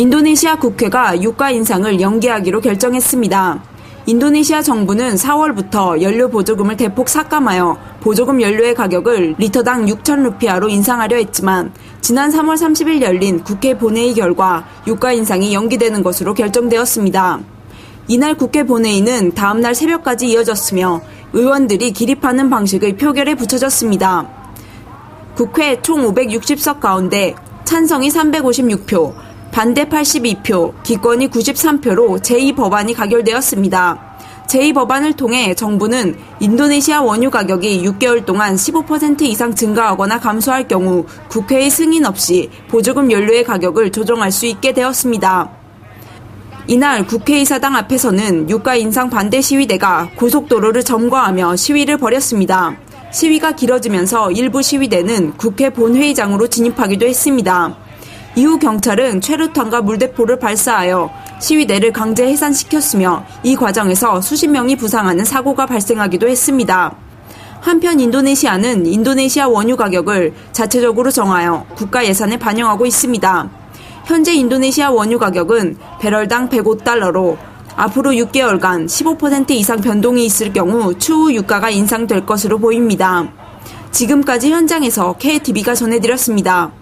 인도네시아 국회가 유가 인상을 연기하기로 결정했습니다. 인도네시아 정부는 4월부터 연료 보조금을 대폭 삭감하여 보조금 연료의 가격을 리터당 6천 루피아로 인상하려 했지만 지난 3월 30일 열린 국회 본회의 결과 유가 인상이 연기되는 것으로 결정되었습니다. 이날 국회 본회의는 다음날 새벽까지 이어졌으며 의원들이 기립하는 방식의 표결에 붙여졌습니다. 국회 총 560석 가운데 찬성이 356표, 반대 82표, 기권이 93표로 제2법안이 가결되었습니다. 제2법안을 통해 정부는 인도네시아 원유 가격이 6개월 동안 15% 이상 증가하거나 감소할 경우 국회의 승인 없이 보조금 연료의 가격을 조정할 수 있게 되었습니다. 이날 국회의사당 앞에서는 유가 인상 반대 시위대가 고속도로를 점거하며 시위를 벌였습니다. 시위가 길어지면서 일부 시위대는 국회 본회의장으로 진입하기도 했습니다. 이후 경찰은 최루탄과 물대포를 발사하여 시위대를 강제 해산시켰으며 이 과정에서 수십 명이 부상하는 사고가 발생하기도 했습니다. 한편 인도네시아는 인도네시아 원유 가격을 자체적으로 정하여 국가 예산에 반영하고 있습니다. 현재 인도네시아 원유 가격은 배럴당 105달러로 앞으로 6개월간 15% 이상 변동이 있을 경우 추후 유가가 인상될 것으로 보입니다. 지금까지 현장에서 KTV가 전해드렸습니다.